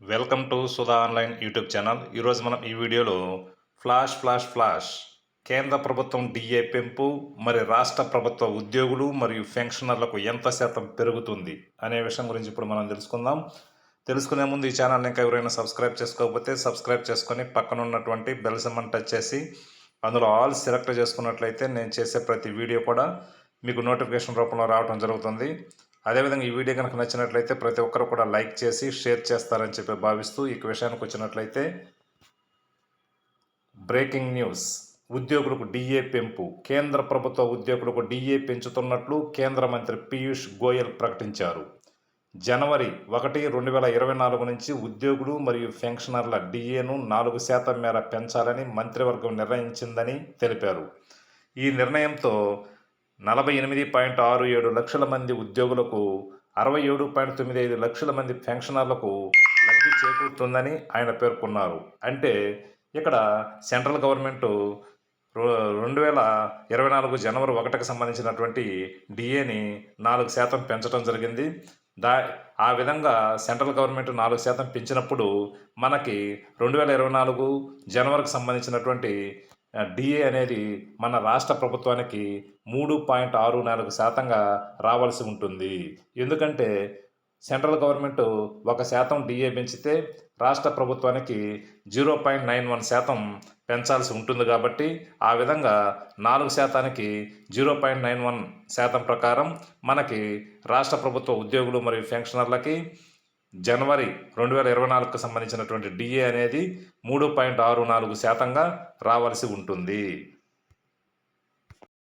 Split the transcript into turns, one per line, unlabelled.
Welcome to Sudha online YouTube channel. ఈరోజు మనం ఈ వీడియోలో ఫ్లాష్ ఫ్లాష్ ఫ్లాష్ కేంద్ర ప్రభుత్వం డిఏ పెంపు మరి రాష్ట్ర ప్రభుత్వ ఉద్యోగులు మరియు పెన్షనర్లకు ఎంత శాతం పెరుగుతుంది అనే విషయం గురించి ఇప్పుడు మనం తెలుసుకుందాం. తెలుసుకునే ముందు ఈ ఛానల్ ఇంకా ఎవరైనా సబ్స్క్రైబ్ చేసుకోకపోతే సబ్స్క్రైబ్ చేసుకొని పక్కన ఉన్నటువంటి బెల్ సింబల్ టచ్ చేసి అందులో ఆల్ సెలెక్ట్ చేసుకున్నట్లయితే నేను చేసే ప్రతి వీడియో కూడా మీకు నోటిఫికేషన్ రూపంలో రావడం జరుగుతుంది. అదేవిధంగా ఈ వీడియో కనుక నచ్చినట్లయితే ప్రతి ఒక్కరు కూడా లైక్ చేసి షేర్ చేస్తారని చెప్పి భావిస్తూ ఈ విషయానికి వచ్చినట్లయితే బ్రేకింగ్ న్యూస్. ఉద్యోగులకు డిఏ పెంపు. కేంద్ర ప్రభుత్వ ఉద్యోగులకు డిఏ పెంచుతున్నట్లు కేంద్ర మంత్రి పీయూష్ గోయల్ ప్రకటించారు. జనవరి ఒకటి రెండు వేల ఇరవై నాలుగు నుంచి ఉద్యోగులు మరియు పెన్షనర్ల డిఏను నాలుగు శాతం మేర పెంచాలని మంత్రివర్గం నిర్ణయించిందని తెలిపారు. ఈ నిర్ణయంతో నలభై ఎనిమిది పాయింట్ ఆరు ఏడు లక్షల మంది ఉద్యోగులకు అరవై ఏడు పాయింట్ తొమ్మిది ఐదు లక్షల మంది పెన్షనర్లకు లబ్ధి చేకూరుతుందని ఆయన పేర్కొన్నారు. అంటే ఇక్కడ సెంట్రల్ గవర్నమెంట్ రెండు వేల ఇరవై నాలుగు జనవరి ఒకటికి సంబంధించినటువంటి డిఏని నాలుగు శాతం పెంచడం జరిగింది. దా ఆ విధంగా సెంట్రల్ గవర్నమెంట్ నాలుగు శాతం పెంచినప్పుడు మనకి రెండు వేల ఇరవై నాలుగు జనవరికి సంబంధించినటువంటి డిఏ అనేది మన రాష్ట్ర ప్రభుత్వానికి మూడు పాయింట్ ఆరు నాలుగు శాతంగా రావాల్సి ఉంటుంది. ఎందుకంటే సెంట్రల్ గవర్నమెంట్ ఒక శాతం డిఏ పెంచితే రాష్ట్ర ప్రభుత్వానికి జీరో పాయింట్ నైన్ వన్ శాతం పెంచాల్సి ఉంటుంది కాబట్టి ఆ విధంగా నాలుగు శాతానికి జీరో పాయింట్ నైన్ వన్ శాతం ప్రకారం మనకి రాష్ట్ర ప్రభుత్వ ఉద్యోగులు మరియు పెన్షనర్లకి జనవరి రెండు వేల ఇరవై నాలుగుకు సంబంధించినటువంటి డిఏ అనేది మూడు పాయింట్ ఆరు నాలుగు శాతంగా రావాల్సి ఉంటుంది.